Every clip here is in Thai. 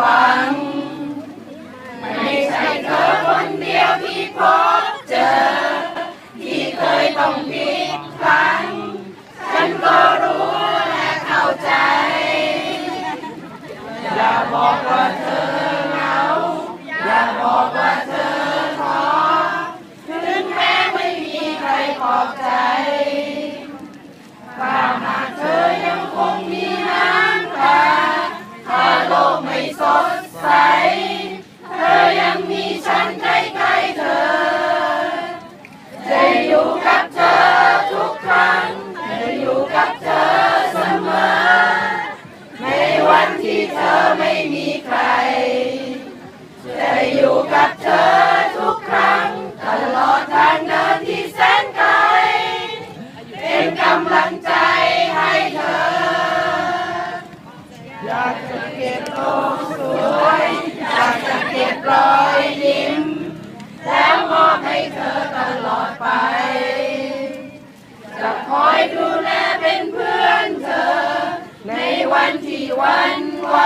One. กับเธอทุกครั้ง ตลอดทางเดินที่แสนไกล เป็นกำลังใจให้เธอ อยากจะเก็บโลกสวย อยากจะเก็บรอยยิ้ม แล้วมอบให้เธอตลอดไป จะคอยดูแลเป็นเพื่อนเธอ ในวันที่วันไหว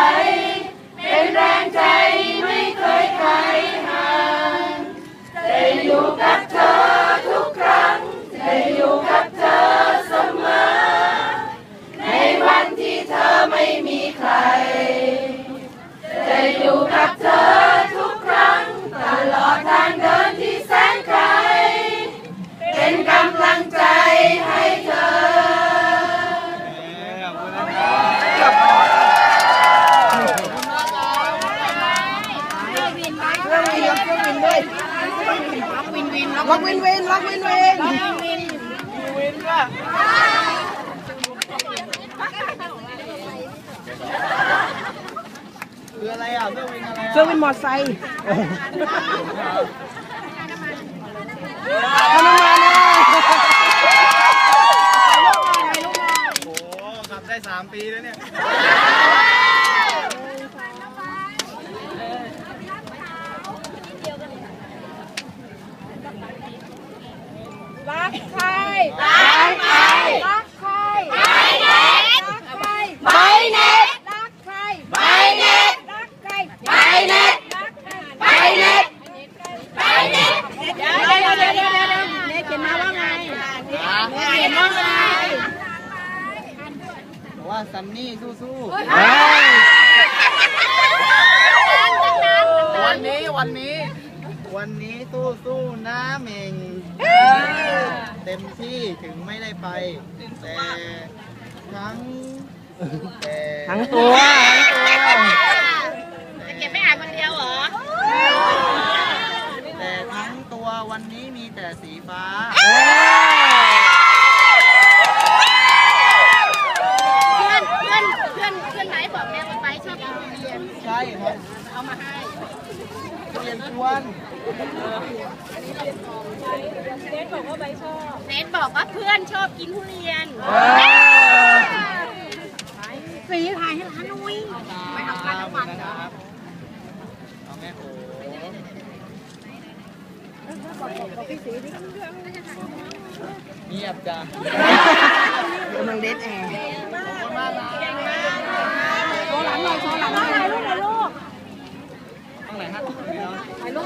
ล็อกวินวินล็อกวินวินคืออะไรอะเสื้อวินอะไรเสื้อวินมอไซค์เอาน้ำมันเลยโอ้โหขับได้สามปีแล้วเนี่ย รัก ใครรักใครรักใครรักใครไปเน็ตรักใครไปเน็ตรักใครไปเน็ตรักใครไปเน็ตไปเน็ตเดี๋ยวเดี๋ยวเดี๋ยวเดี๋ยวเดี๋ยวเนเขียนมาว่าไงเนเขียนว่าไงบอกว่าซันนี่สู้ๆวันนี้วันนี้ วันนี้สู้สู้ๆนะเมงเต็มที่ถึงไม่ได้ไป แต่ทั้งแต่ทั้งตัวทั้งตัว จะเก็บไม่อ่านคนเดียวเหรอ แต่ทั้งตัววันนี้มีแต่สีฟ้า เพื่อนเพื่อนเพื่อนเพื่อนไหนบอกแม่ว่าไปชอบกินทุเรียน ใช่ครับ เอามาให้ทุเรียนชวนเนทบอกว่าเพื่อนชอบกินทุเรียนสีถ่ายให้ร้านนุ้ยไปทำการน้ำมันนะครับเอาแม่โอ้เงียบจ้ะกำลังเดทแอร์ขอบคุณมากนะ โชว์หลังหน่อยโชว์หลังหน่อยถ่ายรูปหน่อยลูก ต้องไหนฮะ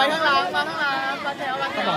ไปข้างล่างมาข้างล่างมาแถวมาแถว